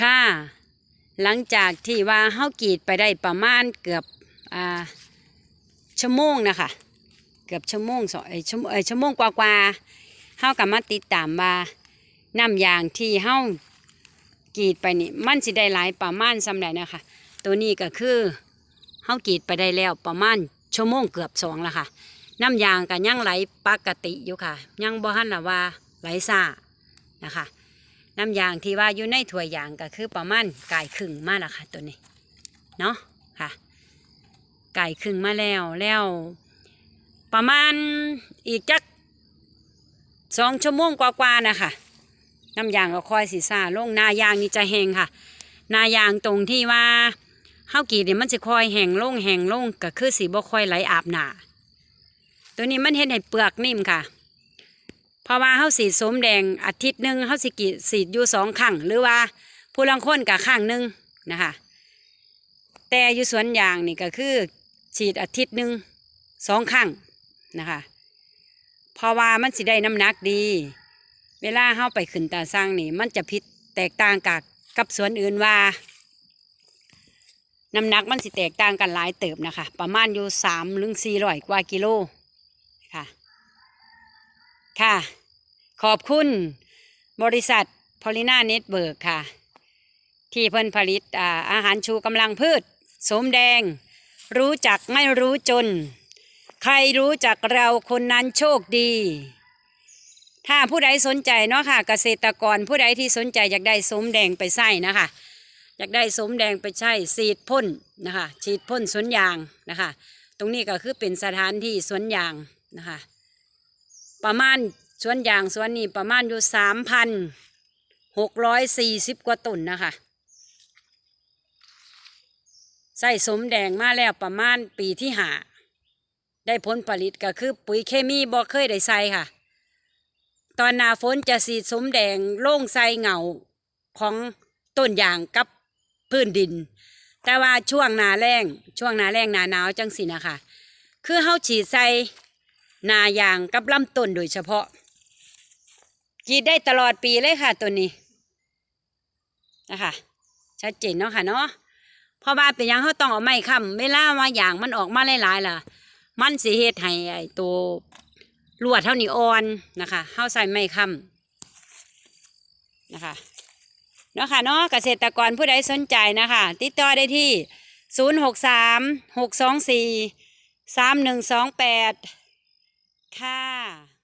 ค่ะ หลังจากที่ว่าเฮากรีดไปได้ประมาณเกือบอ่าชั่วโมงนะคะ เกือบชั่วโมงสองเอ้ยชั่วโมงเอ้ยชั่วโมงกว่าๆเฮากับมาติดตามว่าน้ำยางที่เฮากรีดไปนี่มันสิได้หลายประมาณสำใดนะคะ ตัวนี้ก็คือเฮากรีดไปได้แล้วประมาณชั่วโมงเกือบสองแล้วค่ะน้ำยางก็ยังไหลปกติอยู่ค่ะ ยังบ่ทันละว่าไหลซ่านะคะ น้ำยางที่ว่าอยู่ในถ้วยยางก็คือประมาณไก่ครึ่งมาแล้วค่ะตัวนี้เนาะค่ะ ไก่ครึ่งมาแล้วแล้ว ประมาณอีกจักสองชั่วโมงกว่าๆนะคะน้ำยางก็ค่อยสีซ่าลงนายางนี่จะแห้งค่ะ นายางตรงที่ว่าเฮากรีดเนี่ยมันจะค่อยแห้งลงแห้งลงก็คือสีบ่ค่อยไหลอาบหนาตัวนี้มันเห็นให้เปลือกนิ่มค่ะ เพราะว่าเฮาสีดสมแดงอาทิตย์หนึ่งเฮาสิกีสีดอยู่สองครั้งหรือว่าผู้ลังคนกับข้างหนึ่งนะคะ แต่อยู่สวนยางนี่ก็คือฉีดอาทิตย์หนึ่งสองครั้งนะคะเพราะว่ามันสิได้น้ำหนักดี เวลาเฮาไปขึ้นตาสร้างนี่ มันจะพิษแตกต่างกับกับสวนอื่นว่าน้ำหนักมันสิแตกต่างกันหลายเติบนะคะ ประมาณอยู่สามถึงสี่ร้อยกว่ากิโลค่ะ ค่ะ ขอบคุณบริษัทพอลิน่าเน็ตเบิร์กค่ะ ที่เพิ่นผลิตอาอาหารชูกำลังพืชสมแดง รู้จักไม่รู้จน ใครรู้จักเราคนนั้นโชคดี ถ้าผู้ใดสนใจเนาะค่ะ เกษตรกรผู้ใดที่สนใจอยากได้สมแดงไปใส่นะคะอยากได้สมแดงไปใช้ฉีดพ่นนะคะฉีดพ่นสวนยางนะคะ ตรงนี้ก็คือเป็นสถานที่สวนยางนะคะ ประมาณ สวนยางสวนนี้ประมาณอยู่สามพันหกร้อยสี่สิบกว่าต้นนะคะใส่สมแดงมาแล้วประมาณปีที่หาได้ผลผลิตก็คือปุ๋ยเคมีบ่เคยได้ใส่ค่ะ ตอนนาฝนจะสีดสมแดงโล่งใส่เหงาของต้นยางกับพื้นดิน แต่ว่าช่วงนาแรงช่วงนาแรงนาหนาวจังสินะคะคือเฮาฉีดใส่นายางกับลำต้นโดยเฉพาะ กีดได้ตลอดปีเลยค่ะตัวนี้นะคะชัดเจนเนาะค่ะเนาะเพราะว่าเป็นยังเขาต้องเอาไม้ค้ำเวลาว่าอย่างมันออกมาหลายๆล่ะ มันสิเฮ็ดให้ไอตัวลวดเท่านี้อ่อนนะคะเฮาใส่ไม้ค้ำนะคะเนาะค่ะเนาะเกษตรกรผู้ใดสนใจนะคะ ติดต่อได้ที่ 0 6 3 6 2 4 3 1 2 8 ค่ะ